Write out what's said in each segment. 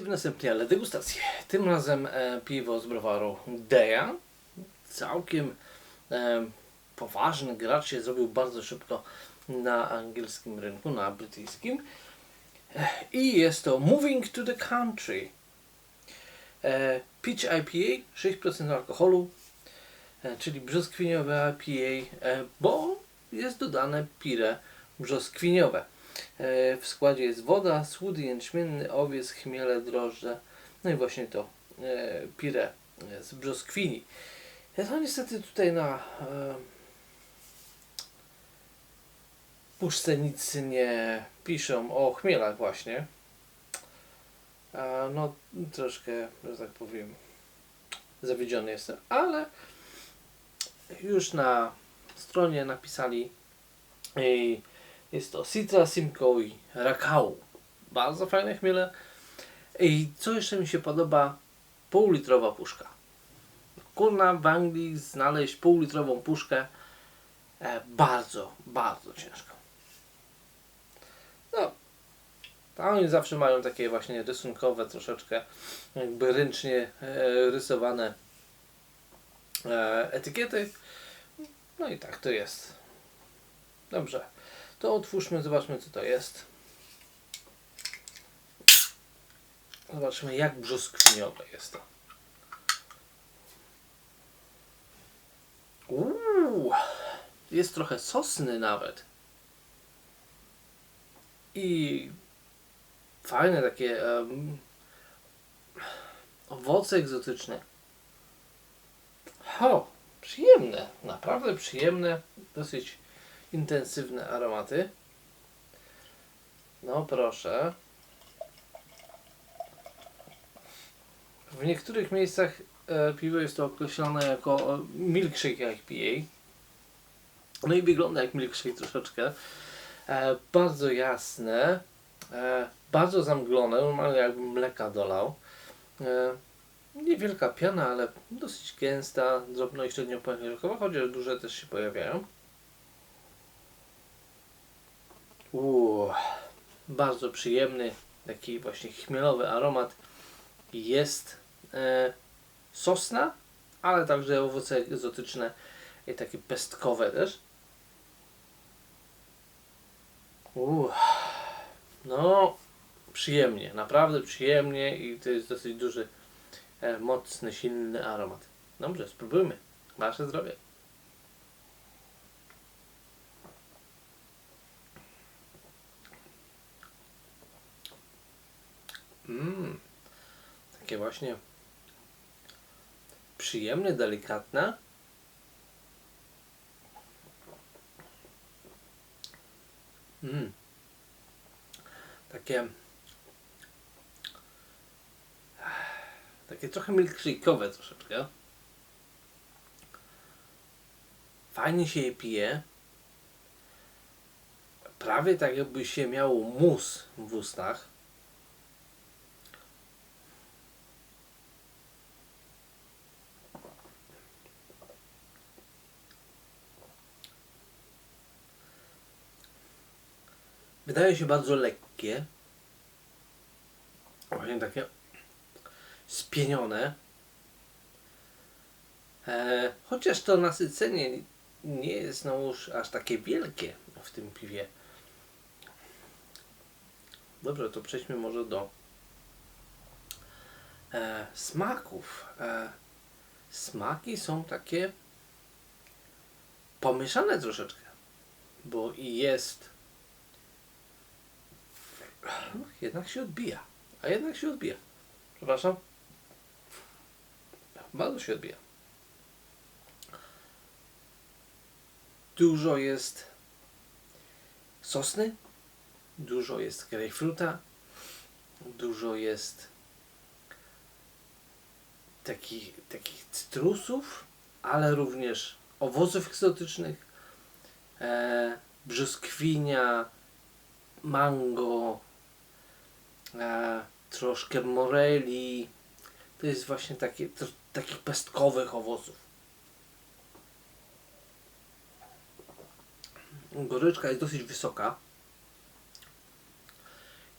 w następnej ale degustacji. Tym razem e, piwo z browaru Deja. Całkiem e, poważny gracz się zrobił bardzo szybko na angielskim rynku, na brytyjskim. E, I jest to Moving to the Country. E, Peach IPA, 6% alkoholu, e, czyli brzoskwiniowe IPA, e, bo jest dodane pire brzoskwiniowe. E, W składzie jest woda, słód jęczmienny, owiec, chmiele, drożdże, no i właśnie to e, pire z brzoskwini. Ja to niestety tutaj na e, puszce nic nie piszą o chmielach właśnie. No troszkę, że tak powiem, zawiedziony jestem, ale już na stronie napisali i jest to Citra, Simcoe Rakau. Bardzo fajne chmiele. I co jeszcze mi się podoba? Półlitrowa puszka. Kurna w Anglii znaleźć półlitrową puszkę e, bardzo, bardzo ciężko. No, a oni zawsze mają takie właśnie rysunkowe, troszeczkę jakby ręcznie e, rysowane e, etykiety. No i tak to jest. Dobrze. To otwórzmy, zobaczmy co to jest. Zobaczmy jak brzoskwiniowe jest to. Uuu, jest trochę sosny nawet. I fajne takie em, owoce egzotyczne. Ho, przyjemne, naprawdę przyjemne, dosyć intensywne aromaty. No proszę. W niektórych miejscach e, piwo jest to określone jako e, milkshake IPA. No i wygląda jak milkshake troszeczkę. E, bardzo jasne, e, bardzo zamglone, normalnie jakbym mleka dolał. E, niewielka piana, ale dosyć gęsta, drobno i średnio chociaż duże też się pojawiają. Uuu, bardzo przyjemny, taki właśnie chmielowy aromat. Jest e, sosna, ale także owoce egzotyczne i takie pestkowe też. Uuu, no, przyjemnie, naprawdę przyjemnie i to jest dosyć duży, e, mocny, silny aromat. Dobrze, spróbujmy. Wasze zdrowie. Mmm, takie właśnie przyjemne, delikatne. Mmm, takie takie trochę milkshake'owe troszeczkę. Fajnie się je pije. Prawie tak jakby się miało mus w ustach. Wydaje się bardzo lekkie. Właśnie takie spienione. E, chociaż to nasycenie nie jest no już aż takie wielkie w tym piwie. Dobrze, to przejdźmy może do e, smaków. E, smaki są takie pomieszane troszeczkę, bo i jest jednak się odbija. A jednak się odbija. Przepraszam. Bardzo się odbija. Dużo jest sosny, dużo jest grejpfruta, dużo jest takich, takich cytrusów, ale również owoców egzotycznych, e, brzoskwinia, mango, e, troszkę moreli. To jest właśnie takie, to, takich pestkowych owoców. Goryczka jest dosyć wysoka.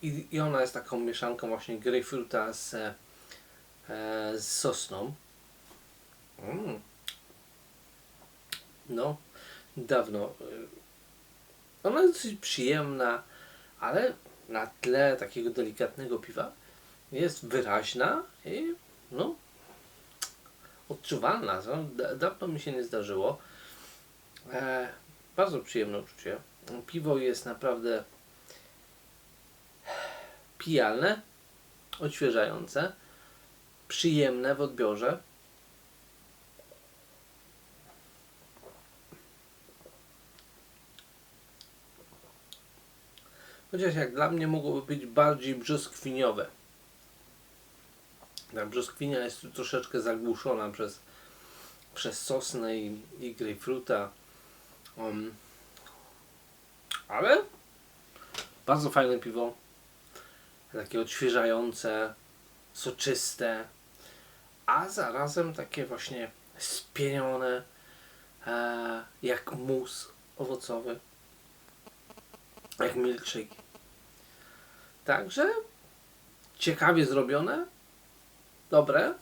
I, I ona jest taką mieszanką właśnie grejpfruta z, e, z sosną. Mm. No, dawno. y, Ona jest dosyć przyjemna, ale na tle takiego delikatnego piwa jest wyraźna i no odczuwalna. No, da- dawno mi się nie zdarzyło. E, bardzo przyjemne uczucie. Piwo jest naprawdę pijalne, odświeżające, przyjemne w odbiorze. Chociaż jak dla mnie mogłoby być bardziej brzoskwiniowe. Ta brzoskwinia jest tu troszeczkę zagłuszona przez, przez sosnę i, i grejpfruta. Um, ale bardzo fajne piwo. Takie odświeżające, soczyste, a zarazem takie właśnie spienione, e, jak mus owocowy, jak milkshake. Także ciekawie zrobione, dobre.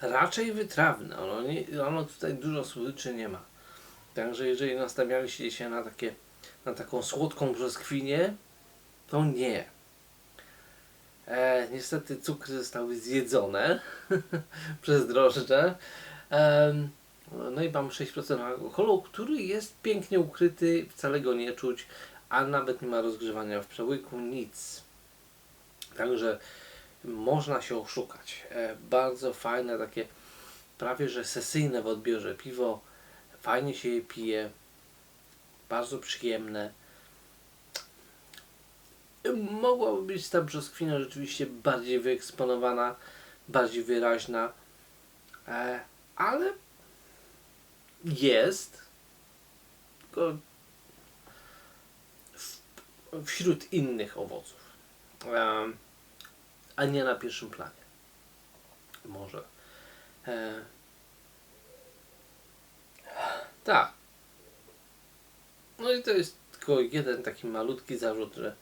Raczej wytrawne. Ono, nie, ono tutaj dużo słodyczy nie ma. Także jeżeli nastawialiście się na, takie, na taką słodką brzoskwinię, to nie. E, niestety cukry zostały zjedzone przez drożdże. Em, no i mam 6% alkoholu, który jest pięknie ukryty, wcale go nie czuć, a nawet nie ma rozgrzewania w przełyku, nic. Także można się oszukać. E, bardzo fajne, takie prawie że sesyjne w odbiorze piwo. Fajnie się je pije, bardzo przyjemne. Mogłaby być ta brzoskwina rzeczywiście bardziej wyeksponowana, bardziej wyraźna, e, ale jest, tylko w, wśród innych owoców, e, a nie na pierwszym planie. Może. E, tak. No i to jest tylko jeden taki malutki zarzut, że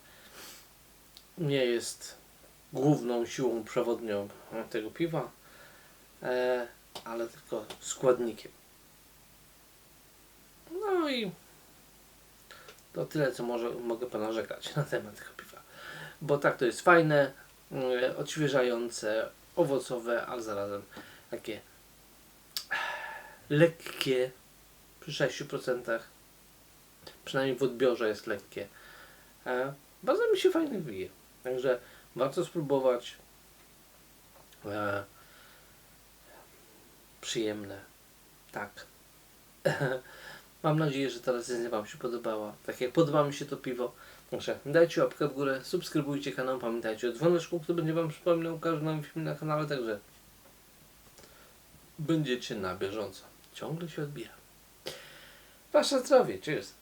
nie jest główną siłą przewodnią tego piwa, e, ale tylko składnikiem. No i to tyle, co może, mogę ponarzekać na temat tego piwa. Bo tak, to jest fajne, e, odświeżające, owocowe, ale zarazem takie lekkie przy 6%. Przynajmniej w odbiorze jest lekkie. E, bardzo mi się fajnie wyje. Także warto spróbować. E, przyjemne. Tak. Mam nadzieję, że ta recenzja Wam się podobała. Tak jak podoba mi się to piwo. Także dajcie łapkę w górę, subskrybujcie kanał, pamiętajcie o dzwoneczku, który będzie Wam przypominał o każdym nowym filmie na kanale, także będziecie na bieżąco. Ciągle się odbija. Wasze zdrowie, cheers!